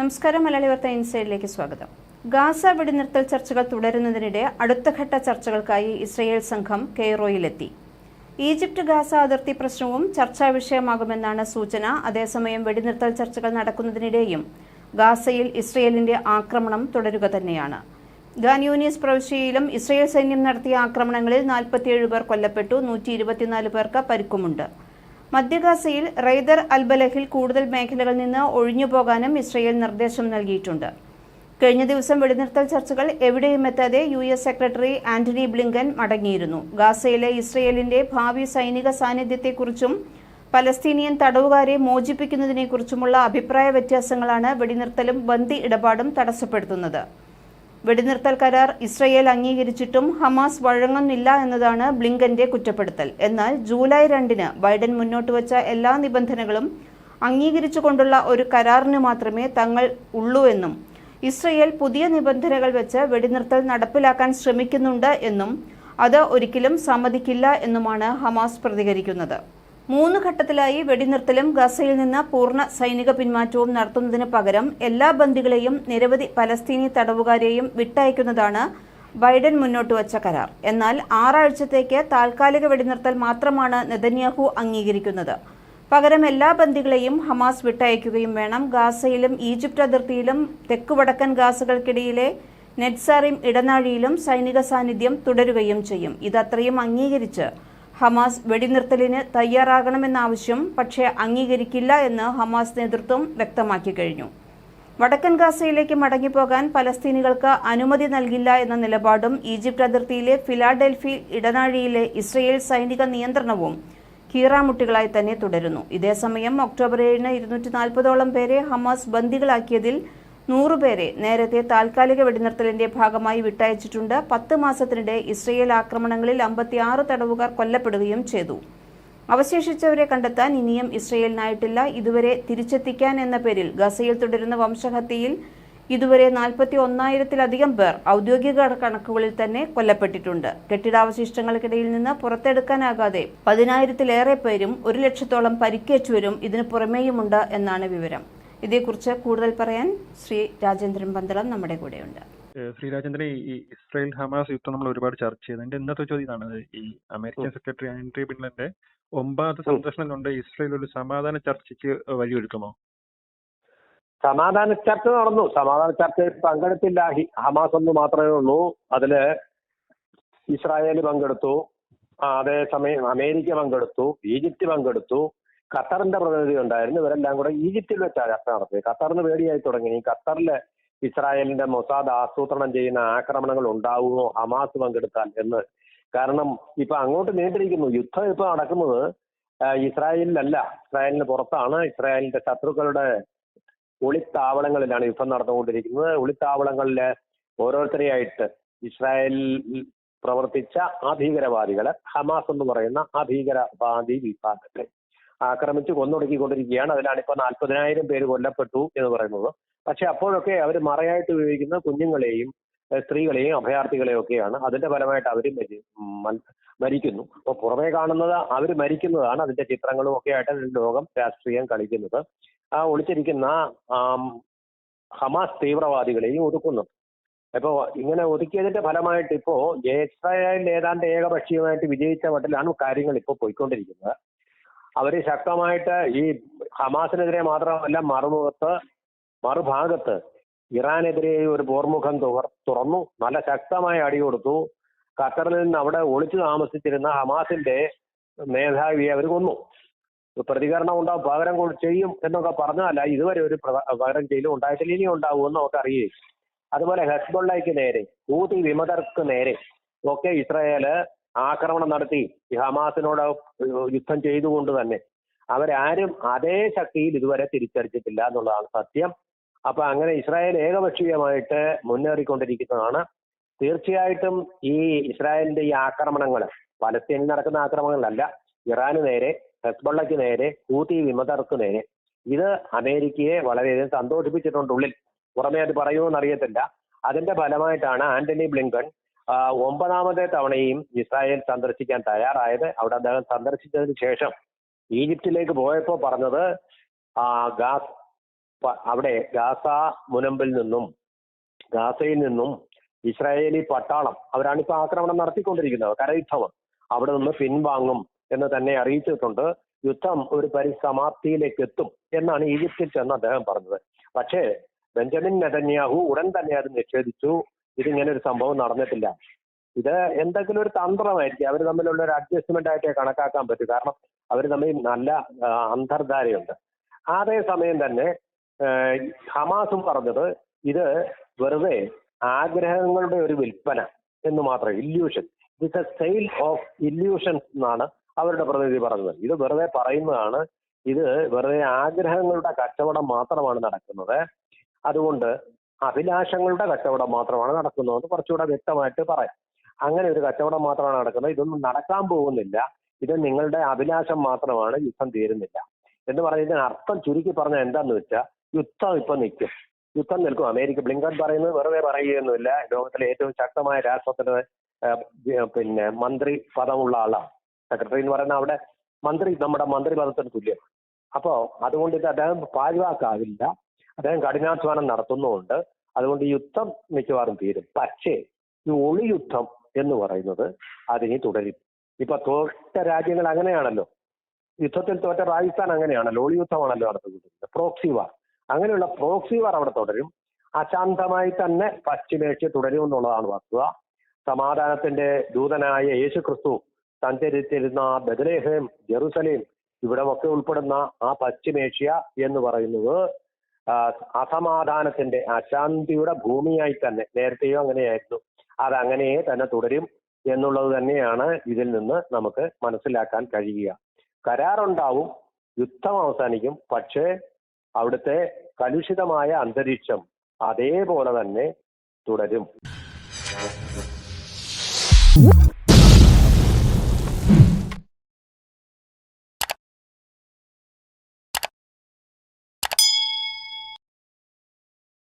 നമസ്കാരം മലയാളി വാർത്ത ഇൻസൈഡിലേക്ക് സ്വാഗതം. ഗാസ വെടിനിർത്തൽ ചർച്ചകൾ തുടരുന്നതിനിടെ അടുത്ത ഘട്ട ചർച്ചകൾക്കായി ഇസ്രയേൽ സംഘം കെയ്റോയിലെത്തി. ഈജിപ്ത് ഗാസ അതിർത്തി പ്രശ്നവും ചർച്ചാ വിഷയമാകുമെന്നാണ് സൂചന. അതേസമയം വെടിനിർത്തൽ ചർച്ചകൾ നടക്കുന്നതിനിടെയും ഗാസയിൽ ഇസ്രയേലിന്റെ ആക്രമണം തുടരുക തന്നെയാണ്. ഗാനിയൂനിസ് പ്രവിശ്യയിലും ഇസ്രയേൽ സൈന്യം നടത്തിയ ആക്രമണങ്ങളിൽ നാൽപ്പത്തിയേഴ് പേർ കൊല്ലപ്പെട്ടു. നൂറ്റി ഇരുപത്തിനാല് പേർക്ക് പരിക്കുമുണ്ട്. മധ്യഗാസയിൽ റൈദർ അൽബലഹിൽ കൂടുതൽ മേഖലകളിൽ നിന്ന് ഒഴിഞ്ഞുപോകാനും ഇസ്രയേൽ നിർദ്ദേശം നൽകിയിട്ടുണ്ട്. കഴിഞ്ഞ ദിവസം വെടിനിർത്തൽ ചർച്ചകൾ എവിടെയും എത്താതെ U S secretary Antony Blinken മടങ്ങിയിരുന്നു. ഗാസയിലെ ഇസ്രയേലിന്റെ ഭാവി സൈനിക സാന്നിധ്യത്തെക്കുറിച്ചും പലസ്തീനിയൻ തടവുകാരെ മോചിപ്പിക്കുന്നതിനെക്കുറിച്ചുമുള്ള അഭിപ്രായ വ്യത്യാസങ്ങളാണ് വെടിനിർത്തലും ബന്ദി ഇടപാടും തടസ്സപ്പെടുത്തുന്നത്. വെടിനിർത്തൽ കരാർ ഇസ്രയേൽ അംഗീകരിച്ചിട്ടും ഹമാസ് വഴങ്ങുന്നില്ല എന്നതാണ് ബ്ലിങ്കന്റെ കുറ്റപ്പെടുത്തൽ. എന്നാൽ ജൂലൈ രണ്ടിന് ബൈഡൻ മുന്നോട്ട് വച്ച എല്ലാ നിബന്ധനകളും അംഗീകരിച്ചുകൊണ്ടുള്ള ഒരു കരാറിന് മാത്രമേ തങ്ങൾ ഉള്ളൂ എന്നും ഇസ്രയേൽ പുതിയ നിബന്ധനകൾ വെച്ച് വെടിനിർത്തൽ നടപ്പിലാക്കാൻ ശ്രമിക്കുന്നുണ്ട് എന്നും അത് ഒരിക്കലും സമ്മതിക്കില്ല എന്നുമാണ് ഹമാസ് പ്രതികരിക്കുന്നത്. മൂന്ന് ഘട്ടത്തിലായി വെടിനിർത്തലും ഗസയിൽ നിന്ന് പൂർണ സൈനിക പിന്മാറ്റവും നടത്തുന്നതിന് പകരം എല്ലാ ബന്ദികളെയും നിരവധി പലസ്തീനി തടവുകാരെയും വിട്ടയക്കുന്നതാണ് ബൈഡൻ മുന്നോട്ട് വച്ച കരാർ. എന്നാൽ ആറാഴ്ചത്തേക്ക് താൽക്കാലിക വെടിനിർത്തൽ മാത്രമാണ് നെതന്യാഹു അംഗീകരിക്കുന്നത്. പകരം എല്ലാ ബന്ദികളെയും ഹമാസ് വിട്ടയക്കുകയും വേണം. ഗാസയിലും ഈജിപ്ത് അതിർത്തിയിലും തെക്കുവടക്കൻ ഗാസകൾക്കിടയിലെ നെറ്റ്സാറിം ഇടനാഴിയിലും സൈനിക സാന്നിധ്യം തുടരുകയും ചെയ്യും. ഇതത്രയും അംഗീകരിച്ച് ഹമാസ് വെടിനിർത്തലിന് തയ്യാറാകണമെന്ന ആവശ്യം പക്ഷേ അംഗീകരിക്കില്ല എന്ന് ഹമാസ് നേതൃത്വം വ്യക്തമാക്കി കഴിഞ്ഞു. വടക്കൻ ഗാസയിലേക്ക് മടങ്ങിപ്പോകാൻ പലസ്തീനികൾക്ക് അനുമതി നൽകില്ല എന്ന നിലപാടും ഈജിപ്ത് അതിർത്തിയിലെ ഫിലാഡൽഫി ഇടനാഴിയിലെ ഇസ്രയേൽ സൈനിക നിയന്ത്രണവും കീറാമുട്ടികളായി തന്നെ തുടരുന്നു. ഇതേസമയം ഒക്ടോബർ ഏഴിന് ഇരുന്നൂറ്റി നാൽപ്പതോളം പേരെ ഹമാസ് ബന്ദികളാക്കിയതിൽ നൂറുപേരെ നേരത്തെ താൽക്കാലിക വെടിനിർത്തലിന്റെ ഭാഗമായി വിട്ടയച്ചിട്ടുണ്ട്. പത്ത് മാസത്തിനിടെ ഇസ്രയേൽ ആക്രമണങ്ങളിൽ അമ്പത്തിയാറ് തടവുകാർ കൊല്ലപ്പെടുകയും ചെയ്തു. അവശേഷിച്ചവരെ കണ്ടെത്താൻ ഇനിയും ഇസ്രയേലിനായിട്ടില്ല. ഇതുവരെ തിരിച്ചെത്തിക്കാൻ എന്ന പേരിൽ ഗസയിൽ തുടരുന്ന വംശഹത്യയിൽ ഇതുവരെ നാൽപ്പത്തി ഒന്നായിരത്തിലധികം പേർ ഔദ്യോഗിക കണക്കുകളിൽ തന്നെ കൊല്ലപ്പെട്ടിട്ടുണ്ട്. കെട്ടിടാവശിഷ്ടങ്ങൾക്കിടയിൽ നിന്ന് പുറത്തെടുക്കാനാകാതെ പതിനായിരത്തിലേറെ പേരും ഒരു ലക്ഷത്തോളം പരിക്കേറ്റുവരും ഇതിനു പുറമേയുമുണ്ട് എന്നാണ് വിവരം. ഇതേക്കുറിച്ച് കൂടുതൽ പറയാൻ ശ്രീ രാജേന്ദ്രൻ പന്തളം നമ്മുടെ കൂടെയുണ്ട്. ഏഹ് ശ്രീ രാജേന്ദ്രൻ ഈ ഇസ്രായേൽ ഹമാസ് യുദ്ധം നമ്മൾ ഒരുപാട് ചർച്ച ചെയ്തു. എന്റെ ഇന്നത്തെ ചോദ്യം ഇതാണ്. ഈ അമേരിക്കൻ സെക്രട്ടറി ആന്റണി ബിൻലന്റെ ഒമ്പതാമത്തെ സന്ദർശനം കൊണ്ട് ഇസ്രായേൽ ഒരു സമാധാന ചർച്ചയ്ക്ക് വഴിയൊരുക്കുമോ? സമാധാന ചർച്ച നടന്നു. സമാധാന ചർച്ചയിൽ പങ്കെടുത്തില്ല. ഹമാസ് ഒന്ന് മാത്രമേ ഉള്ളൂ. അതിൽ ഇസ്രായേൽ പങ്കെടുത്തു. അതേസമയം അമേരിക്ക പങ്കെടുത്തു. ഈജിപ്ത് പങ്കെടുത്തു. ഖത്തറിന്റെ പ്രതിനിധി ഉണ്ടായിരുന്നു. ഇവരെല്ലാം കൂടെ ഈജിപ്തിൽ വെച്ചാണ് ചർച്ച നടത്തിയത്. ഖത്തറിന് പേടിയായി തുടങ്ങി. ഖത്തറിൽ ഇസ്രായേലിന്റെ മൊസാദ് ആസൂത്രണം ചെയ്യുന്ന ആക്രമണങ്ങൾ ഉണ്ടാവുമോ? ഹമാസ് പങ്കെടുത്താൽ എന്ന്. കാരണം ഇപ്പൊ അങ്ങോട്ട് നീണ്ടിരിക്കുന്നു യുദ്ധം ഇപ്പൊ നടക്കുന്നത് ഇസ്രായേലിലല്ല. ഇസ്രായേലിന് പുറത്താണ്. ഇസ്രായേലിന്റെ ശത്രുക്കളുടെ ഒളിത്താവളങ്ങളിലാണ് യുദ്ധം നടന്നുകൊണ്ടിരിക്കുന്നത്. ഒളിത്താവളങ്ങളിലെ ഓരോരുത്തരെയായിട്ട് ഇസ്രായേലിൽ പ്രവർത്തിച്ച ആ ഭീകരവാദികളെ ഹമാസ് എന്ന് പറയുന്ന ആ ഭീകരവാദി വിഭാഗത്തെ ആക്രമിച്ച് കൊന്നൊടുക്കിക്കൊണ്ടിരിക്കുകയാണ്. അതിലാണ് ഇപ്പൊ നാൽപ്പതിനായിരം പേര് കൊല്ലപ്പെട്ടു എന്ന് പറയുന്നത്. പക്ഷെ അപ്പോഴൊക്കെ അവർ മറയായിട്ട് ഉപയോഗിക്കുന്ന കുഞ്ഞുങ്ങളെയും സ്ത്രീകളെയും അഭയാർത്ഥികളെയും ഒക്കെയാണ്. അതിന്റെ ഫലമായിട്ട് അവർ മരിക്കുന്നു. അപ്പൊ പുറമേ കാണുന്നത് അവർ മരിക്കുന്നതാണ്. അതിന്റെ ചിത്രങ്ങളും ഒക്കെ ആയിട്ട് ലോകം രാഷ്ട്രീയം കളിക്കുന്നത്. ആ ഒളിച്ചിരിക്കുന്ന ഹമാസ് തീവ്രവാദികളെയും ഒതുക്കുന്നു. അപ്പോ ഇങ്ങനെ ഒതുക്കിയതിന്റെ ഫലമായിട്ട് ഇപ്പോ ഇസ്രായേൽ ഏതാണ്ട് ഏകപക്ഷീയമായിട്ട് വിജയിച്ച മട്ടിലാണ് കാര്യങ്ങൾ ഇപ്പോൾ പോയിക്കൊണ്ടിരിക്കുന്നത്. അവർ ശക്തമായിട്ട് ഈ ഹമാസിനെതിരെ മാത്രമല്ല മറുമുഖത്ത് മറുഭാഗത്ത് ഇറാനെതിരെ ഒരു പോർമുഖം തുറന്നു. നല്ല ശക്തമായ അടി കൊടുത്തു. ഖത്തറിൽ നിന്ന് അവിടെ ഒളിച്ചു താമസിച്ചിരുന്ന ഹമാസിന്റെ മേധാവിയെ അവർ കൊന്നു. പ്രതികരണം ഉണ്ടാവും പകരം ചെയ്യും എന്നൊക്കെ പറഞ്ഞല്ല ഇതുവരെ ഒരു പകരം ചെയ്യലും ഉണ്ടായിട്ടില്ല. ഇനി ഉണ്ടാവുമെന്ന് നമുക്ക് അറിയുകയും. അതുപോലെ ഹെസ്ബുള്ളയ്ക്ക് നേരെ ഹൂതി വിമതർക്ക് നേരെ ഒക്കെ ഇസ്രായേൽ ആക്രമണം നടത്തി ഹമാസിനോട് യുദ്ധം ചെയ്തുകൊണ്ട് തന്നെ. അവരാരും അതേ ശക്തിയിൽ ഇതുവരെ തിരിച്ചടിച്ചിട്ടില്ല എന്നുള്ളതാണ് സത്യം. അപ്പൊ അങ്ങനെ ഇസ്രായേൽ ഏകപക്ഷീയമായിട്ട് മുന്നേറിക്കൊണ്ടിരിക്കുന്നതാണ്. തീർച്ചയായിട്ടും ഈ ഇസ്രായേലിന്റെ ഈ ആക്രമണങ്ങൾ പലസ്തീനിൽ നടക്കുന്ന ആക്രമണങ്ങളല്ല ഇറാന് നേരെ ഹെസ്ബള്ളയ്ക്ക് നേരെ ഹൂതി വിമതർക്ക് നേരെ ഇത് അമേരിക്കയെ വളരെയധികം സന്തോഷിപ്പിച്ചിട്ടുണ്ട് ഉള്ളിൽ. പുറമേ അത് പറയുമെന്ന് അറിയത്തില്ല അതിന്റെ ഫലമായിട്ടാണ് ആന്റണി ബ്ലിങ്കൺ ഒമ്പതാമത്തെ തവണയും ഇസ്രായേൽ സന്ദർശിക്കാൻ തയ്യാറായത്. അവിടെ അദ്ദേഹം സന്ദർശിച്ചതിന് ശേഷം ഈജിപ്തിലേക്ക് പോയപ്പോൾ പറഞ്ഞത് ആ, ഗാസ് അവിടെ ഗാസ മുനമ്പിൽ നിന്നും ഗാസയിൽ നിന്നും ഇസ്രായേലി പട്ടാളം അവരാണ് ആക്രമണം നടത്തിക്കൊണ്ടിരിക്കുന്നത് കരയുദ്ധം അവിടെ നിന്ന് പിൻവാങ്ങും എന്ന് തന്നെ അറിയിച്ചിട്ടുണ്ട്. യുദ്ധം ഒരു പരിസമാപ്തിയിലേക്ക് എത്തും എന്നാണ് ഈജിപ്തിൽ ചെന്ന് അദ്ദേഹം പറഞ്ഞത്. പക്ഷേ ബെഞ്ചമിൻ നെതന്യാഹു ഉടൻ തന്നെ അത് നിഷേധിച്ചു. ഇതിങ്ങനെ ഒരു സംഭവം നടന്നിട്ടില്ല. ഇത് എന്തെങ്കിലും ഒരു തന്ത്രമായിരിക്കും. അവർ തമ്മിലുള്ള ഒരു അഡ്ജസ്റ്റ്മെന്റ് ആയിട്ടേ കണക്കാക്കാൻ പറ്റൂ. കാരണം അവർ തമ്മിൽ നല്ല അന്തർധാരയുണ്ട്. അതേ സമയം തന്നെ ഹമാസും പറഞ്ഞത് ഇത് വെറുതെ ആഗ്രഹങ്ങളുടെ ഒരു വിൽപ്പന എന്ന് മാത്രം illusion it's a sale of illusions എന്നാണ് അവരുടെ പ്രതിനിധി പറഞ്ഞത്. ഇത് വെറുതെ പറയുന്നതാണ്. ഇത് വെറുതെ ആഗ്രഹങ്ങളുടെ കച്ചവടം മാത്രമാണ് നടക്കുന്നത്. അതുകൊണ്ട് അഭിലാഷങ്ങളുടെ കച്ചവടം മാത്രമാണ് നടക്കുന്നതെന്ന് കുറച്ചുകൂടെ വ്യക്തമായിട്ട് പറയാം. അങ്ങനെ ഒരു കച്ചവടം മാത്രമാണ് നടക്കുന്നത്. ഇതൊന്നും നടക്കാൻ പോകുന്നില്ല. ഇത് നിങ്ങളുടെ അഭിലാഷം മാത്രമാണ് യുദ്ധം തീരുന്നില്ല. എന്ന് പറയുന്നതിന് അർത്ഥം ചുരുക്കി പറഞ്ഞാൽ എന്താന്ന് വെച്ചാൽ യുദ്ധം ഇപ്പൊ നിൽക്കും. യുദ്ധം നിൽക്കും. അമേരിക്ക ബ്ലിങ്കൺ പറയുന്നത് വെറുതെ പറയുകയൊന്നുമില്ല. ലോകത്തിലെ ഏറ്റവും ശക്തമായ രാഷ്ട്രത്തിന്റെ പിന്നെ മന്ത്രി പദമുള്ള ആളാണ്. സെക്രട്ടറി എന്ന് പറയുന്ന അവിടെ മന്ത്രി നമ്മുടെ മന്ത്രി പദത്തിന് തുല്യമാണ്. അപ്പോ അതുകൊണ്ട് ഇത് അദ്ദേഹം പാഴ്വാക്കാവില്ല. അദ്ദേഹം കഠിനാധ്വാനം നടത്തുന്നുമുണ്ട്. അതുകൊണ്ട് യുദ്ധം മിക്കവാറും തീരും. പക്ഷേ ഈ ഒളി യുദ്ധം എന്ന് പറയുന്നത് അതിനി തുടരും. ഇപ്പൊ തോറ്റ രാജ്യങ്ങൾ അങ്ങനെയാണല്ലോ. യുദ്ധത്തിൽ തോറ്റ രാജസ്ഥാൻ അങ്ങനെയാണല്ലോ. ഒളി യുദ്ധമാണല്ലോ നടത്തുന്നത് പ്രോക്സി വാർ അങ്ങനെയുള്ള പ്രോക്സി വാർ അവിടെ തുടരും. അശാന്തമായി തന്നെ പശ്ചിമേഷ്യ തുടരും എന്നുള്ളതാണ് വസ്തുത സമാധാനത്തിന്റെ ദൂതനായ യേശു ക്രിസ്തു സഞ്ചരിച്ചിരുന്ന ബദലേഹം ജെറുസലേം ഇവിടമൊക്കെ ഉൾപ്പെടുന്ന ആ പശ്ചിമേഷ്യ എന്ന് പറയുന്നത് ആ, അസമാധാനത്തിന്റെ അശാന്തിയുടെ ഭൂമിയായി തന്നെ. നേരത്തെയോ അങ്ങനെയായിരുന്നു. അത് അങ്ങനെ തന്നെ തുടരും എന്നുള്ളത് തന്നെയാണ് ഇതിൽ നിന്ന് നമുക്ക് മനസ്സിലാക്കാൻ കഴിയുക. കരാറുണ്ടാവും യുദ്ധം അവസാനിക്കും. പക്ഷേ അവിടുത്തെ കലുഷിതമായ അന്തരീക്ഷം അതേപോലെ തന്നെ തുടരും.